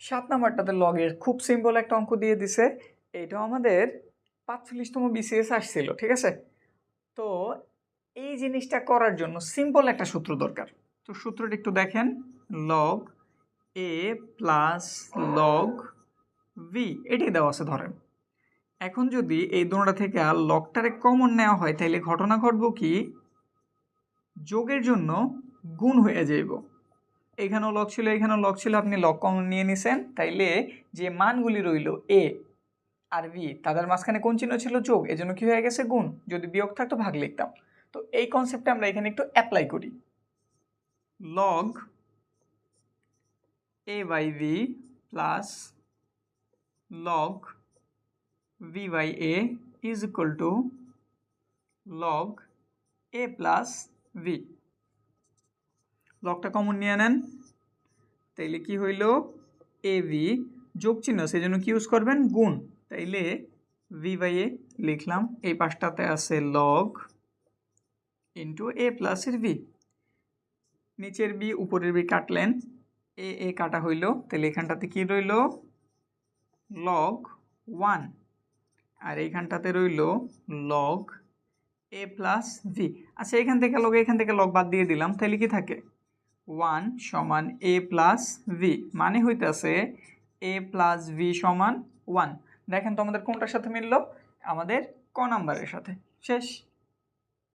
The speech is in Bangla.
সাত নাম্বারটাতে লগের খুব সিম্পল একটা অঙ্ক দিয়ে দিছে। এটাও আমাদের পাঁচচল্লিশতম বিসিএস আসছিল, ঠিক আছে? তো এই জিনিসটা করার জন্য সিম্পল একটা সূত্র দরকার। তো সূত্রটা একটু দেখেন log A plus log V এটাই দেওয়া আছে, ধরেন। এখন যদি এই দুটোটা থেকে আর লগটারে কমন নেওয়া হয় তাহলে ঘটনা ঘটবো কি? যোগের জন্য গুণ হয়ে যাইব। এখানেও লক ছিল, এখানেও লক ছিল, আপনি লক কমন নিয়ে নিছেন। তাইলে যে মানগুলি রইল এ আর বি তাদের মাঝখানে কোন চিহ্ন ছিল? যোগ। এজন্য কি হয়ে গেছে? গুণ। যদি বিয়োগ থাকতো, ভাগ লিখতাম। তো এই কনসেপ্টটা আমরা এখানে একটু অ্যাপ্লাই করি। Log A by V plus log V by A is equal to log A plus V লগটা common নিয়ে নেন। তাইলে কি হইল? এ ভি যোগ চিহ্ন সেই জন্য কি ইউজ করবেন? গুণ। তাইলে ভি বাই এ লিখলাম। এই পাশটাতে আছে লগ ইন্টু এ প্লাসের ভি নিচের বি উপরের বি কাটলেন। এ এ কাটা হইল। তাহলে এখানটাতে কি রইল? লগ ওয়ান আর এইখানটাতে রইল লগ এ প্লাস ভি আচ্ছা এখান থেকে লগ এখান থেকে লগ বাদ দিয়ে দিলাম। তাহলে কি থাকে? ওয়ান সমান এ প্লাস ভি মানে হইতেছে এ প্লাস ভি সমান ওয়ান। দেখেন তো আমাদের কোনটার সাথে মিললো? আমাদের ক নাম্বারের সাথে। শেষ।